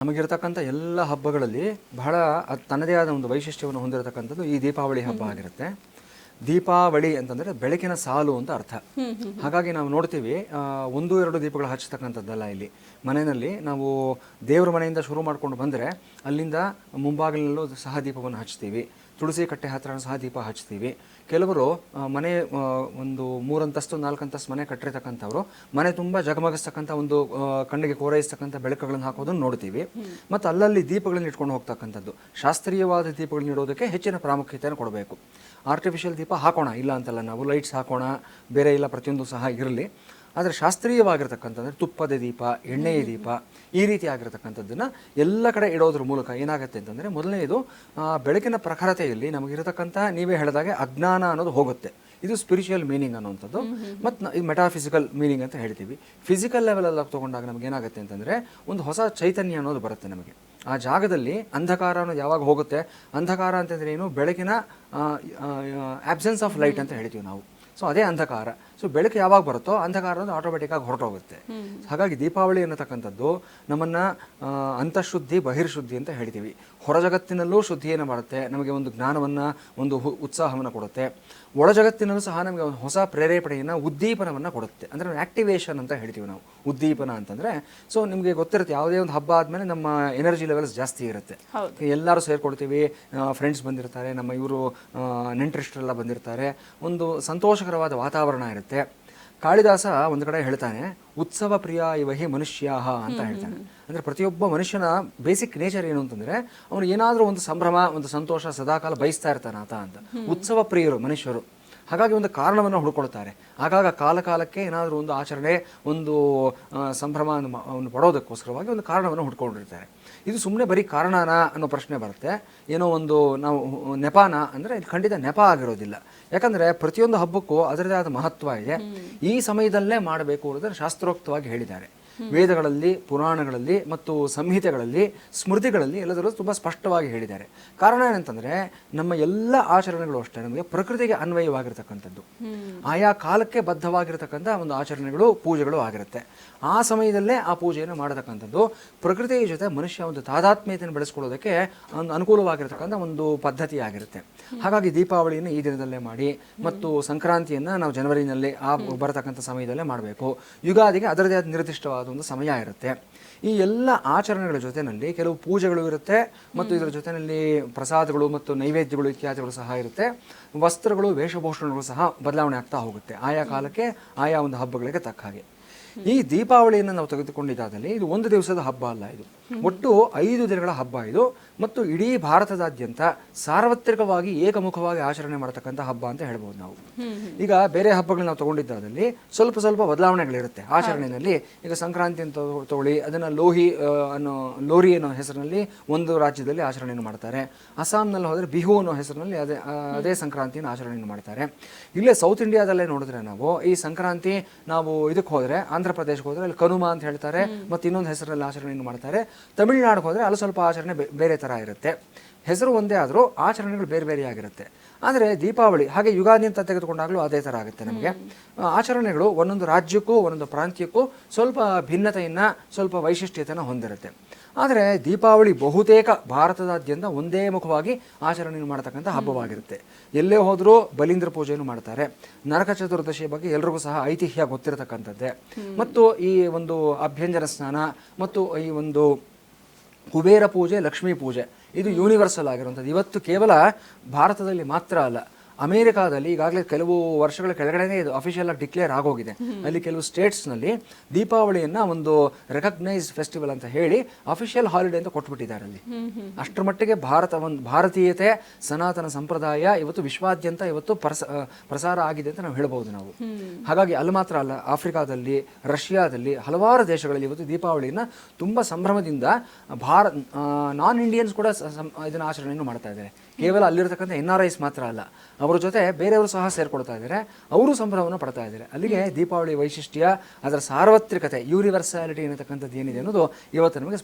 ನಮಗಿರ್ತಕ್ಕಂಥ ಎಲ್ಲ ಹಬ್ಬಗಳಲ್ಲಿ ಬಹಳ ಅದ್ ತನ್ನದೇ ಆದ ಒಂದು ವೈಶಿಷ್ಟ್ಯವನ್ನು ಹೊಂದಿರತಕ್ಕಂಥದ್ದು ಈ ದೀಪಾವಳಿ ಹಬ್ಬ ಆಗಿರುತ್ತೆ. ದೀಪಾವಳಿ ಅಂತಂದ್ರೆ ಬೆಳಕಿನ ಸಾಲು ಅಂತ ಅರ್ಥ. ಹಾಗಾಗಿ ನಾವು ನೋಡ್ತೀವಿ ಒಂದು ಎರಡು ದೀಪಗಳು ಹಚ್ಚತಕ್ಕಂಥದ್ದಲ್ಲ ಇಲ್ಲಿ. ಮನೆಯಲ್ಲಿ ನಾವು ದೇವರ ಮನೆಯಿಂದ ಶುರು ಮಾಡ್ಕೊಂಡು ಬಂದರೆ ಅಲ್ಲಿಂದ ಮುಂಭಾಗಲಲ್ಲೂ ಸಹ ದೀಪವನ್ನು ಹಚ್ತೀವಿ ತುಳಸಿ ಕಟ್ಟೆ ಹತ್ರ ಸಹ ದೀಪ ಹಚ್ತೀವಿ ಕೆಲವರು ಮನೆ ಒಂದು ಮೂರಂತಸ್ತು ನಾಲ್ಕಂತಸ್ತು ಮನೆ ಕಟ್ಟಿರ್ತಕ್ಕಂಥವ್ರು ಮನೆ ತುಂಬ ಜಗಮಗಿಸ್ತಕ್ಕಂಥ ಒಂದು ಕಣ್ಣಿಗೆ ಕೋರೈಸ್ತಕ್ಕಂಥ ಬೆಳಕುಗಳನ್ನು ಹಾಕೋದನ್ನು ನೋಡ್ತೀವಿ. ಮತ್ತು ಅಲ್ಲಲ್ಲಿ ದೀಪಗಳನ್ನು ಇಟ್ಕೊಂಡು ಹೋಗ್ತಕ್ಕಂಥದ್ದು. ಶಾಸ್ತ್ರೀಯವಾದ ದೀಪಗಳನ್ನ ಇಡೋದಕ್ಕೆ ಹೆಚ್ಚಿನ ಪ್ರಾಮುಖ್ಯತೆಯನ್ನು ಕೊಡಬೇಕು. ಆರ್ಟಿಫಿಷಿಯಲ್ ದೀಪ ಹಾಕೋಣ, ಇಲ್ಲ ಅಂತಲ್ಲ, ನಾವು ಲೈಟ್ಸ್ ಹಾಕೋಣ, ಬೇರೆ ಇಲ್ಲ, ಪ್ರತಿಯೊಂದು ಸಹ ಇರಲಿ. ಆದರೆ ಶಾಸ್ತ್ರೀಯವಾಗಿರ್ತಕ್ಕಂಥದ್ದು ತುಪ್ಪದ ದೀಪ, ಎಣ್ಣೆಯ ದೀಪ, ಈ ರೀತಿ ಆಗಿರತಕ್ಕಂಥದ್ದನ್ನು ಎಲ್ಲ ಕಡೆ ಇಡೋದ್ರ ಮೂಲಕ ಏನಾಗುತ್ತೆ ಅಂತಂದರೆ ಮೊದಲನೇದು ಬೆಳಕಿನ ಪ್ರಖರತೆಯಲ್ಲಿ ನಮಗಿರತಕ್ಕಂಥ ನೀವೇ ಹೇಳಿದಾಗೆ ಅಜ್ಞಾನ ಅನ್ನೋದು ಹೋಗುತ್ತೆ. ಇದು ಸ್ಪಿರಿಚುವಲ್ ಮೀನಿಂಗ್ ಅನ್ನುವಂಥದ್ದು. ಮತ್ತು ಇದು ಮೆಟಾಫಿಸಿಕಲ್ ಮೀನಿಂಗ್ ಅಂತ ಹೇಳ್ತೀವಿ. ಫಿಸಿಕಲ್ ಲೆವೆಲಲ್ಲಿ ತೊಗೊಂಡಾಗ ನಮಗೇನಾಗುತ್ತೆ ಅಂತಂದರೆ ಒಂದು ಹೊಸ ಚೈತನ್ಯ ಅನ್ನೋದು ಬರುತ್ತೆ ನಮಗೆ. ಆ ಜಾಗದಲ್ಲಿ ಅಂಧಕಾರ ಅನ್ನೋದು ಯಾವಾಗ ಹೋಗುತ್ತೆ? ಅಂಧಕಾರ ಅಂತಂದ್ರೆ ಏನು? ಬೆಳಕಿನ ಆಬ್ಸೆನ್ಸ್ ಆಫ್ ಲೈಟ್ ಅಂತ ಹೇಳ್ತೀವಿ ನಾವು. ಸೊ ಅದೇ ಅಂಧಕಾರ. ಸೊ ಬೆಳಕು ಯಾವಾಗ ಬರುತ್ತೋ ಅಂಧಕಾರ ಅನ್ನೋದು ಆಟೋಮೆಟಿಕ್ಕಾಗಿ ಹೊರಟೋಗುತ್ತೆ. ಹಾಗಾಗಿ ದೀಪಾವಳಿ ಅನ್ನತಕ್ಕಂಥದ್ದು ನಮ್ಮನ್ನು ಅಂತಃಶುದ್ಧಿ ಬಹಿರ್ಶುದ್ಧಿ ಅಂತ ಹೇಳ್ತೀವಿ. ಹೊರ ಜಗತ್ತಿನಲ್ಲೂ ಶುದ್ಧಿಯನ್ನು ಮಾಡುತ್ತೆ ನಮಗೆ ಒಂದು ಜ್ಞಾನವನ್ನು ಒಂದು ಉತ್ಸಾಹವನ್ನು ಕೊಡುತ್ತೆ. ಒಳ ಜಗತ್ತಿನಲ್ಲೂ ಸಹ ನಮಗೆ ಒಂದು ಹೊಸ ಪ್ರೇರೇಪಣೆಯನ್ನು ಉದ್ದೀಪನವನ್ನು ಕೊಡುತ್ತೆ. ಅಂದರೆ ಆಕ್ಟಿವೇಷನ್ ಅಂತ ಹೇಳ್ತೀವಿ ನಾವು. ಉದ್ದೀಪನ ಅಂತಂದರೆ ಸೊ ನಿಮಗೆ ಗೊತ್ತಿರುತ್ತೆ ಯಾವುದೇ ಒಂದು ಹಬ್ಬ ಆದಮೇಲೆ ನಮ್ಮ ಎನರ್ಜಿ ಲೆವೆಲ್ಸ್ ಜಾಸ್ತಿ ಇರುತ್ತೆ. ಎಲ್ಲರೂ ಸೇರ್ಕೊಳ್ತೀವಿ ಫ್ರೆಂಡ್ಸ್ ಬಂದಿರ್ತಾರೆ ನಮ್ಮ ಇವರು ನೆಂಟರಿಷ್ಟರೆಲ್ಲ ಬಂದಿರ್ತಾರೆ. ಒಂದು ಸಂತೋಷಕರವಾದ ವಾತಾವರಣ ಇರುತ್ತೆ. ಕಾಳಿದಾಸ ಒಂದು ಕಡೆ ಹೇಳ್ತಾನೆ ಉತ್ಸವ ಪ್ರಿಯ ಇವಹಿ ಮನುಷ್ಯಾಹ ಅಂತ ಹೇಳ್ತಾನೆ. ಅಂದ್ರೆ ಪ್ರತಿಯೊಬ್ಬ ಮನುಷ್ಯನ ಬೇಸಿಕ್ ನೇಚರ್ ಏನು ಅಂತಂದ್ರೆ ಅವನು ಏನಾದರೂ ಒಂದು ಸಂಭ್ರಮ ಒಂದು ಸಂತೋಷ ಸದಾಕಾಲ ಬಯಸ್ತಾ ಇರ್ತಾನೆ ಆತ ಅಂತ. ಉತ್ಸವ ಪ್ರಿಯರು ಮನುಷ್ಯರು. ಹಾಗಾಗಿ ಒಂದು ಕಾರಣವನ್ನು ಹುಡುಕೊಳ್ತಾರೆ. ಆಗಾಗ ಕಾಲಕಾಲಕ್ಕೆ ಏನಾದರೂ ಒಂದು ಆಚರಣೆ ಒಂದು ಸಂಭ್ರಮವನ್ನು ಸಂಭ್ರಮ ಪಡೋದಕ್ಕೋಸ್ಕರವಾಗಿ ಒಂದು ಕಾರಣವನ್ನು ಹುಡ್ಕೊಂಡಿರ್ತಾರೆ. ಇದು ಸುಮ್ಮನೆ ಬರೀ ಕಾರಣನ ಅನ್ನೋ ಪ್ರಶ್ನೆ ಬರುತ್ತೆ. ಏನೋ ಒಂದು ನಾವು ನೆಪಾನ ಅಂದರೆ ಇದು ಖಂಡಿತ ನೆಪ ಆಗಿರೋದಿಲ್ಲ. ಯಾಕಂದರೆ ಪ್ರತಿಯೊಂದು ಹಬ್ಬಕ್ಕೂ ಅದರದೇ ಆದ ಮಹತ್ವ ಇದೆ. ಈ ಸಮಯದಲ್ಲೇ ಮಾಡಬೇಕು ಅನ್ನೋದನ್ನು ಶಾಸ್ತ್ರೋಕ್ತವಾಗಿ ಹೇಳಿದ್ದಾರೆ. ವೇದಗಳಲ್ಲಿ ಪುರಾಣಗಳಲ್ಲಿ ಮತ್ತು ಸಂಹಿತೆಗಳಲ್ಲಿ ಸ್ಮೃತಿಗಳಲ್ಲಿ ಎಲ್ಲದರಲ್ಲೂ ತುಂಬ ಸ್ಪಷ್ಟವಾಗಿ ಹೇಳಿದ್ದಾರೆ. ಕಾರಣ ಏನಂತಂದರೆ ನಮ್ಮ ಎಲ್ಲ ಆಚರಣೆಗಳು ಅಷ್ಟೇ ನಮಗೆ ಪ್ರಕೃತಿಗೆ ಅನ್ವಯವಾಗಿರ್ತಕ್ಕಂಥದ್ದು. ಆಯಾ ಕಾಲಕ್ಕೆ ಬದ್ಧವಾಗಿರ್ತಕ್ಕಂಥ ಒಂದು ಆಚರಣೆಗಳು ಪೂಜೆಗಳು ಆಗಿರುತ್ತೆ. ಆ ಸಮಯದಲ್ಲೇ ಆ ಪೂಜೆಯನ್ನು ಮಾಡತಕ್ಕಂಥದ್ದು ಪ್ರಕೃತಿಯ ಜೊತೆ ಮನುಷ್ಯ ಒಂದು ತಾದಾತ್ಮ್ಯತೆಯನ್ನು ಬೆಳೆಸ್ಕೊಳ್ಳೋದಕ್ಕೆ ಒಂದು ಅನುಕೂಲವಾಗಿರ್ತಕ್ಕಂಥ ಒಂದು ಪದ್ಧತಿ ಆಗಿರುತ್ತೆ ಹಾಗಾಗಿ ದೀಪಾವಳಿಯನ್ನು ಈ ದಿನದಲ್ಲೇ ಮಾಡಿ ಮತ್ತು ಸಂಕ್ರಾಂತಿಯನ್ನು ನಾವು ಜನವರಿನಲ್ಲಿ ಆ ಬರತಕ್ಕಂಥ ಸಮಯದಲ್ಲೇ ಮಾಡಬೇಕು. ಯುಗಾದಿಗೆ ಅದರದೇ ಆದ ನಿರ್ದಿಷ್ಟವಾದ ಒಂದು ಸಮಯ ಇರುತ್ತೆ. ಈ ಎಲ್ಲ ಆಚರಣೆಗಳ ಜೊತೆಯಲ್ಲಿ ಕೆಲವು ಪೂಜೆಗಳು ಇರುತ್ತೆ ಮತ್ತು ಇದರ ಜೊತೆಯಲ್ಲಿ ಪ್ರಸಾದಗಳು ಮತ್ತು ನೈವೇದ್ಯಗಳು ಇತ್ಯಾದಿಗಳು ಸಹ ಇರುತ್ತೆ. ವಸ್ತ್ರಗಳು, ವೇಷಭೂಷಣಗಳು ಸಹ ಬದಲಾವಣೆ ಆಗ್ತಾ ಹೋಗುತ್ತೆ. ಆಯಾ ಕಾಲಕ್ಕೆ ಆಯಾ ಒಂದು ಹಬ್ಬಗಳಿಗೆ ತಕ್ಕ ಹಾಗೆ. ಈ ದೀಪಾವಳಿಯನ್ನು ನಾವು ತೆಗೆದುಕೊಂಡಿದ್ದಾದಲ್ಲಿ ಇದು ಒಂದು ದಿವಸದ ಹಬ್ಬ ಅಲ್ಲ ಇದು. ಒಟ್ಟು ಐದು ದಿನಗಳ ಹಬ್ಬ ಇದು. ಮತ್ತು ಇಡೀ ಭಾರತದಾದ್ಯಂತ ಸಾರ್ವತ್ರಿಕವಾಗಿ ಏಕಮುಖವಾಗಿ ಆಚರಣೆ ಮಾಡತಕ್ಕಂಥ ಹಬ್ಬ ಅಂತ ಹೇಳ್ಬೋದು ನಾವು. ಈಗ ಬೇರೆ ಹಬ್ಬಗಳನ್ನ ನಾವು ತಗೊಂಡಿದ್ದಾದಲ್ಲಿ ಸ್ವಲ್ಪ ಸ್ವಲ್ಪ ಬದಲಾವಣೆಗಳಿರುತ್ತೆ. ಆಚರಣೆಯಲ್ಲಿ ಈಗ ಸಂಕ್ರಾಂತಿ ಅಂತ ತಗೊ- ತಗೊಳ್ಳಿ ಅದನ್ನ ಲೋಹಿ ಅನ್ನೋ ಲೋರಿ ಅನ್ನೋ ಹೆಸರಿನಲ್ಲಿ ಒಂದು ರಾಜ್ಯದಲ್ಲಿ ಆಚರಣೆಯನ್ನು ಮಾಡ್ತಾರೆ. ಅಸ್ಸಾಂನಲ್ಲಿ ಹೋದರೆ ಬಿಹು ಅನ್ನೋ ಹೆಸರಿನಲ್ಲಿ ಅದೇ ಅದೇ ಸಂಕ್ರಾಂತಿಯನ್ನು ಆಚರಣೆಯನ್ನು ಮಾಡ್ತಾರೆ. ಇಲ್ಲೇ ಸೌತ್ ಇಂಡಿಯಾದಲ್ಲೇ ನೋಡಿದ್ರೆ ನಾವು ಈ ಸಂಕ್ರಾಂತಿ ನಾವು ಇದಕ್ಕೆ ಹೋದರೆ ಆಂಧ್ರ ಪ್ರದೇಶಕ್ಕೆ ಹೋದರೆ ಅಲ್ಲಿ ಕನುಮ ಅಂತ ಹೇಳ್ತಾರೆ. ಮತ್ತು ಇನ್ನೊಂದು ಹೆಸರಲ್ಲಿ ಆಚರಣೆಯನ್ನು ಮಾಡ್ತಾರೆ. ತಮಿಳುನಾಡಿಗೆ ಹೋದರೆ ಅಲ್ಲಿ ಸ್ವಲ್ಪ ಆಚರಣೆ ಬೇರೆ ಥರ ಇರುತ್ತೆ. ಹೆಸರು ಒಂದೇ ಆದರೂ ಆಚರಣೆಗಳು ಬೇರೆ ಬೇರೆ ಆಗಿರುತ್ತೆ. ಆದರೆ ದೀಪಾವಳಿ ಹಾಗೆ ಯುಗಾದಿ ಅಂತ ತೆಗೆದುಕೊಂಡಾಗಲೂ ಅದೇ ಥರ ಆಗುತ್ತೆ ನಮಗೆ. ಆಚರಣೆಗಳು ಒಂದೊಂದು ರಾಜ್ಯಕ್ಕೂ ಒಂದೊಂದು ಪ್ರಾಂತ್ಯಕ್ಕೂ ಸ್ವಲ್ಪ ಭಿನ್ನತೆಯನ್ನು ಸ್ವಲ್ಪ ವೈಶಿಷ್ಟ್ಯತೆಯನ್ನು ಹೊಂದಿರುತ್ತೆ. ಆದರೆ ದೀಪಾವಳಿ ಬಹುತೇಕ ಭಾರತದಾದ್ಯಂತ ಒಂದೇ ಮುಖವಾಗಿ ಆಚರಣೆಯನ್ನು ಮಾಡತಕ್ಕಂಥ ಹಬ್ಬವಾಗಿರುತ್ತೆ. ಎಲ್ಲೇ ಹೋದರೂ ಬಲೀಂದ್ರ ಪೂಜೆಯನ್ನು ಮಾಡ್ತಾರೆ. ನರಕ ಚತುರ್ದಶಿಯ ಬಗ್ಗೆ ಎಲ್ರಿಗೂ ಸಹ ಐತಿಹ್ಯ ಗೊತ್ತಿರತಕ್ಕಂಥದ್ದೇ. ಮತ್ತು ಈ ಒಂದು ಅಭ್ಯಂಜನ ಸ್ನಾನ ಮತ್ತು ಈ ಒಂದು ಕುಬೇರ ಪೂಜೆ ಲಕ್ಷ್ಮೀ ಪೂಜೆ. ಇದು ಯೂನಿವರ್ಸಲ್ ಆಗಿರುವಂಥದ್ದು. ಇವತ್ತು ಕೇವಲ ಭಾರತದಲ್ಲಿ ಮಾತ್ರ ಅಲ್ಲ. ಅಮೆರಿಕಾದಲ್ಲಿ ಈಗಾಗಲೇ ಕೆಲವು ವರ್ಷಗಳ ಕೆಳಗಡೆನೇ ಇದು ಅಫಿಷಿಯಲ್ ಆಗಿ ಡಿಕ್ಲೇರ್ ಆಗೋಗಿದೆ. ಅಲ್ಲಿ ಕೆಲವು ಸ್ಟೇಟ್ಸ್ನಲ್ಲಿ ದೀಪಾವಳಿಯನ್ನ ಒಂದು ರೆಕಗ್ನೈಸ್ ಫೆಸ್ಟಿವಲ್ ಅಂತ ಹೇಳಿ ಅಫಿಷಿಯಲ್ ಹಾಲಿಡೇ ಅಂತ ಕೊಟ್ಬಿಟ್ಟಿದ್ದಾರೆ ಅಲ್ಲಿ. ಅಷ್ಟರ ಮಟ್ಟಿಗೆ ಭಾರತ ಒಂದು ಭಾರತೀಯತೆ ಸನಾತನ ಸಂಪ್ರದಾಯ ಇವತ್ತು ವಿಶ್ವಾದ್ಯಂತ ಇವತ್ತು ಪ್ರಸ ಪ್ರಸಾರ ಆಗಿದೆ ಅಂತ ನಾವು ಹೇಳ್ಬೋದು ನಾವು. ಹಾಗಾಗಿ ಅಲ್ಲಿ ಮಾತ್ರ ಅಲ್ಲ ಆಫ್ರಿಕಾದಲ್ಲಿ ರಷ್ಯಾದಲ್ಲಿ ಹಲವಾರು ದೇಶಗಳಲ್ಲಿ ಇವತ್ತು ದೀಪಾವಳಿನ ತುಂಬ ಸಂಭ್ರಮದಿಂದ ಭಾರತ್ ನಾನ್ ಇಂಡಿಯನ್ಸ್ ಕೂಡ ಇದನ್ನ ಆಚರಣೆಯನ್ನು ಮಾಡ್ತಾ ಇದ್ದಾರೆ. ಕೇವಲ ಅಲ್ಲಿರ್ತಕ್ಕಂಥ ಎನ್ ಆರ್ ಐಸ್ ಮಾತ್ರ ಅಲ್ಲ. ಅವರ ಜೊತೆ ಬೇರೆಯವರು ಸಹ ಸೇರ್ಕೊಳ್ತಾ ಇದ್ದಾರೆ. ಅವರು ಸಂಭ್ರಮವನ್ನು ಪಡ್ತಾ ಇದ್ದಾರೆ. ಅಲ್ಲಿಗೆ ದೀಪಾವಳಿ ವೈಶಿಷ್ಟ್ಯ, ಅದರ ಸಾರ್ವತ್ರಿಕತೆ ಯೂನಿವರ್ಸಾಲಿಟಿ ಅನ್ನತಕ್ಕಂಥದ್ದು ಏನಿದೆ ಅನ್ನೋದು ಇವತ್ತು ನಮಗೆ